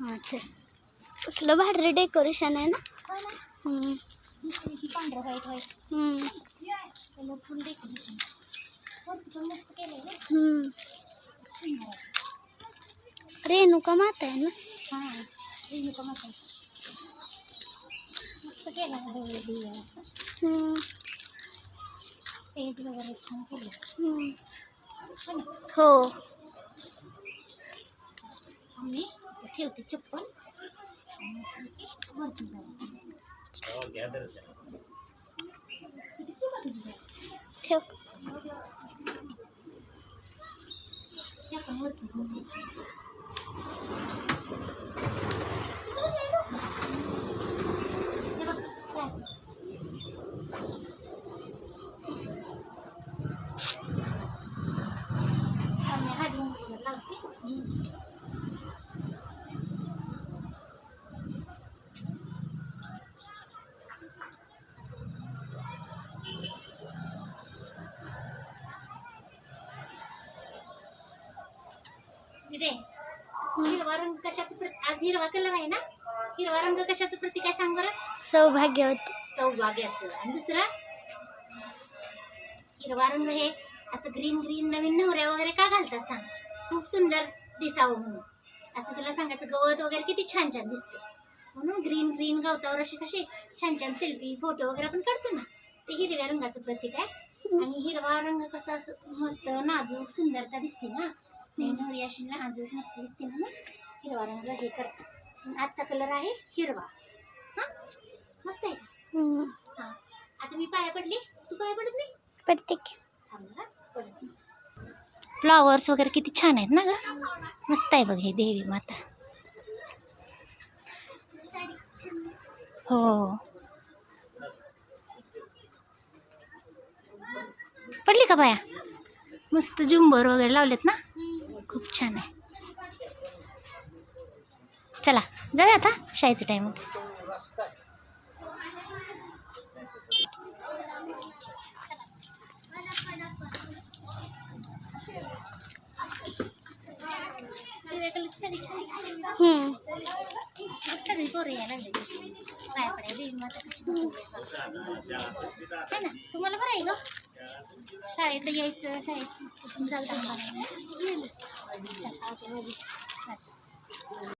हां कसलं भारी डेकोरेशन आहे ना? पांढरं व्हाईट व्हाईट डेकोरेशन मस्त रेणुका माता आहे ना? हां रेणुका माता मस्त केलं पेज वगैरे छान केलं हो. हो आम्ही ठेवते चप्पल आणि वरती जाऊ किती ठेवू का तुझी bag? ठेव हे आपण वरती घेऊन जाऊ. हे बघ, bag. आम्ही हा घेऊन वगैरे लावते हिरवा रंग कशाचं आज हिरवा कलर आहे ना? हिरवा रंग कशाचं प्रतीक आहे सांग बरं? सौभाग्यवती सौभाग्याचं. आणि दुसरा? हिरवा रंग हे असं ग्रीन ग्रीन नवीन नवऱ्या वगैरे का घालतात सांग? खूप सुंदर दिसावं म्हणून. असं तुला सांगायचं गवत वगैरे किती छान छान दिसते. म्हणून ग्रीन ग्रीन गवतावर असे कसे छान छान सेल्फी फोटो वगैरे आपण काढतो ना ते हिरव्या रंगाचं प्रतीक आहे. आणि हिरवा रंग कसा असं मस्त नाजूक सुंदरता दिसते ना. नवीन नवरी अशी नाजूक मस्त दिसते म्हणून हिरवा रंग हे करतात आजचा कलर आहे हिरवा. हा? मस्त आहे का. हा. आता मी पाया पडली. तू पाया पडत नाही? थांब पडत नाही. फ्लॉवर्स वगैरे किती छान आहेत ना ग. मस्त आहे बघ हे देवी माता. हो. पडली का बाया? मस्त झुंबर वगैरे लावलेत ना? खूप छान आहे. चला जाऊया आता शाळेचं टाईम सगळी पोरं लागली पाया कशी आहे ना तुम्हाला बरं आहे ग? शाळेत यायचं शाळेत जाऊ 检查出来就看。